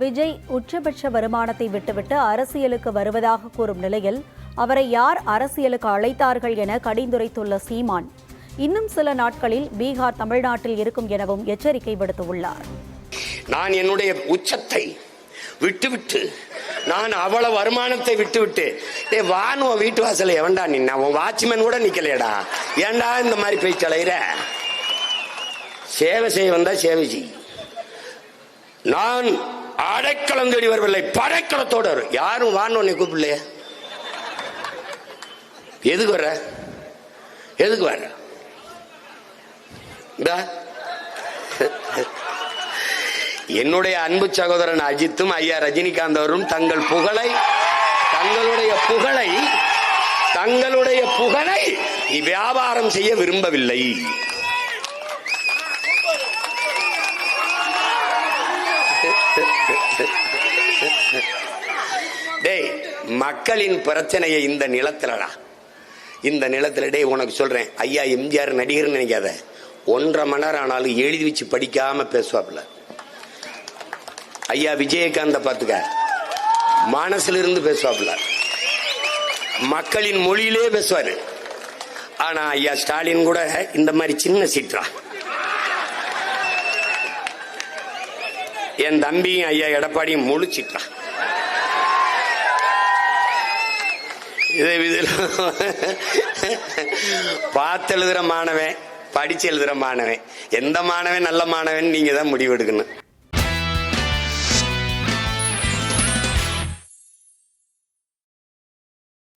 விஜய் உச்சபட்ச வருமானத்தை விட்டுவிட்டு அரசியலுக்கு வருவதாக கூறும் நிலையில் அவரை யார் அரசியலுக்கு அழைத்தார்கள் என கடிந்துரைத்துள்ள சீமான் இன்னும் சில நாட்களில் பீகார் தமிழ்நாட்டில் இருக்கும் எனவும் எச்சரிக்கை விடுத்துள்ளார். நான் என்னுடைய உச்சத்தை விட்டுவிட்டு நான் அவ்வளவு வருமானத்தை விட்டுவிட்டு டே வானுவ வீட்டு வாசல்ல எவன்டா நின்னா? உன் வாட்ச்மேன் கூட நிக்கலையடா. ஏன்டா இந்த மாதிரி பேச்சு சேவை செய்ய வந்தா சேவை செய். நான் அடைக்கலம் தேடி வரவில்லை படைக்கலத்தோடு வரும் யாரும் வான்னு உன்னை கூப்பிடலையே? எதுக்கு வர்ற? எதுக்கு வர்ற? என்னுடைய அன்பு சகோதரன் அஜித்தும் ஐயா ரஜினிகாந்த் அவரும் தங்கள் புகழை தங்களுடைய புகழை தங்களுடைய புகழை வியாபாரம் செய்ய விரும்பவில்லை. டேய் மக்களின் பிரச்சனையை இந்த நிலத்துலடா. இந்த நிலத்துல டேய் உனக்கு சொல்றேன். ஐயா எம்ஜிஆர் நடிகர்னு நினைக்காத. ஒன்றரை மணி நேரம் ஆனாலும் எழுதி வச்சு படிக்காம பேசுவாப்புல. ஐயா விஜயகாந்த பார்த்துக்க. மனசுல இருந்து பேசுவாப்புல. மக்களின் மொழியிலே பேசுவாரு. ஆனா ஐயா ஸ்டாலின் கூட இந்த மாதிரி சின்ன சீட்ரா. என் தம்பியும் ஐயா எடப்பாடியும் முழிச்சிட்டான் இதை இதில் பார்த்து எழுதுற மாணவன் படிச்சு எழுதுற மாணவன். எந்த மாணவன் நல்ல மாணவன் நீங்க தான் முடிவெடுக்கணும்.